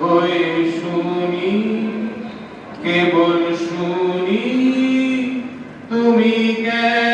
হয়ে শুনি কেবল শুনি তুমি কেমন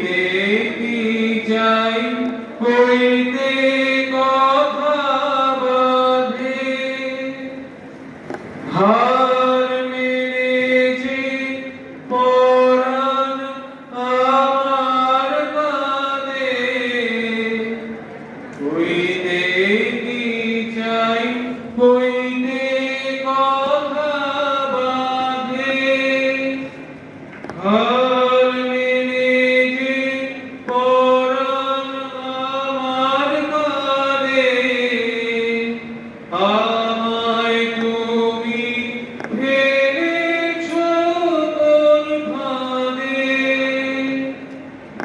হইতে কি যাই হইতে কথা বাঁধে হার মেরেছে পরাণ আমার কাঁধে। হইতে কি চাই? হইতে